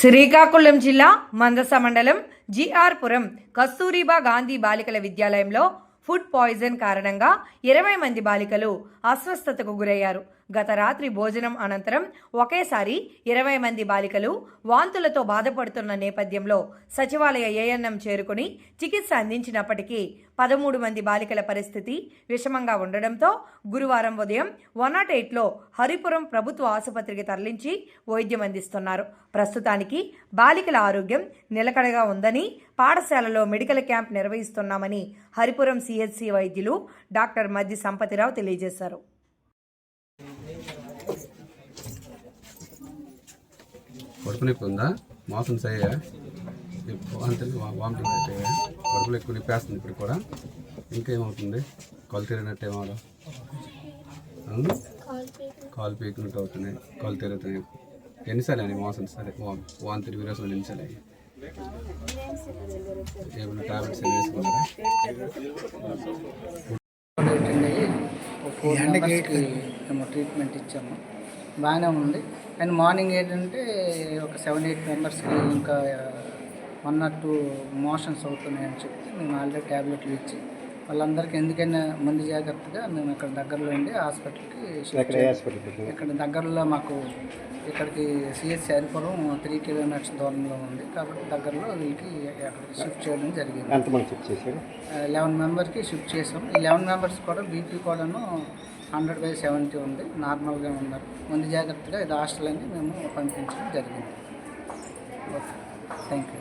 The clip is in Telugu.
శ్రీకాకుళం జిల్లా మందస మండలం జిఆర్పురం కస్తూరిబా గాంధీ బాలికల విద్యాలయంలో ఫుడ్ పాయిజన్ కారణంగా ఇరవై మంది బాలికలు అస్వస్థతకు గురయ్యారు. గత రాత్రి భోజనం అనంతరం ఒకేసారి ఇరవై మంది బాలికలు వాంతులతో బాధపడుతున్న నేపథ్యంలో సచివాలయ ఏఎన్ఎం చేరుకుని చికిత్స అందించినప్పటికీ పదమూడు మంది బాలికల పరిస్థితి విషమంగా ఉండడంతో గురువారం ఉదయం వన్ నాట్ ఎయిట్లో హరిపురం ప్రభుత్వ ఆసుపత్రికి తరలించి వైద్యం అందిస్తున్నారు. ప్రస్తుతానికి బాలికల ఆరోగ్యం నిలకడగా ఉందని పాఠశాలలో మెడికల్ క్యాంప్ నిర్వహిస్తున్నామని హరిపురం సిహెచ్సి వైద్యులు డాక్టర్ మద్ది సంపతిరావు తెలియజేశారు. కడుపు నొప్పి ఉందా మోషన్స్ అయ్యా వాంతులు వామిటింగ్స్ అయ్యా కడుపులో ఎక్కువ నిప్పేస్తుంది ఇప్పుడు కూడా. ఇంకేమవుతుంది కళ్ళు తిరిగినట్టు ఏమవడం కాలు పీకినట్టు అవుతున్నాయి. కళ్ళు తిరుగుతున్నాయి. ఎన్నిసార్లు అండి మోసం? సరే వాంతులు విరోచనలు ఎన్నిసార్లు అయ్యాయి ఏమైనా టాబ్లెట్స్ ఏం వేసుకున్నారా? ఎండకి ట్రీట్మెంట్ ఇచ్చాము. బాగానే ఉంది అండ్ మార్నింగ్ ఏంటంటే ఒక సెవెన్ ఎయిట్ మెంబర్స్కి ఇంకా వన్ ఆర్ టూ మోషన్స్ అవుతున్నాయని చెప్తే మేము ఆల్రెడీ ట్యాబ్లెట్లు ఇచ్చి వాళ్ళందరికీ ఎందుకైనా ముందు జాగ్రత్తగా మేము ఇక్కడ దగ్గరలో ఉండి హాస్పిటల్కి. ఇక్కడ దగ్గరలో మాకు ఇక్కడికి సిఎస్సి హరిపురం త్రీ కిలోమీటర్స్ దూరంలో ఉంది. కాబట్టి దగ్గరలో వీళ్ళకి అక్కడికి షిఫ్ట్ చేయడం జరిగింది. ఎంతమంది చెక్ చేశారు? లెవెన్ మెంబర్కి షిఫ్ట్ చేసాం ఈ లెవెన్ మెంబర్స్ కూడా బీపీ కూడాను హండ్రెడ్ బై సెవెంటీ ఉంది నార్మల్గా ఉన్నారు ముందు జాగ్రత్తగా ఇది హాస్టల్ అని మేము పంపించడం జరిగింది. Okay thank you.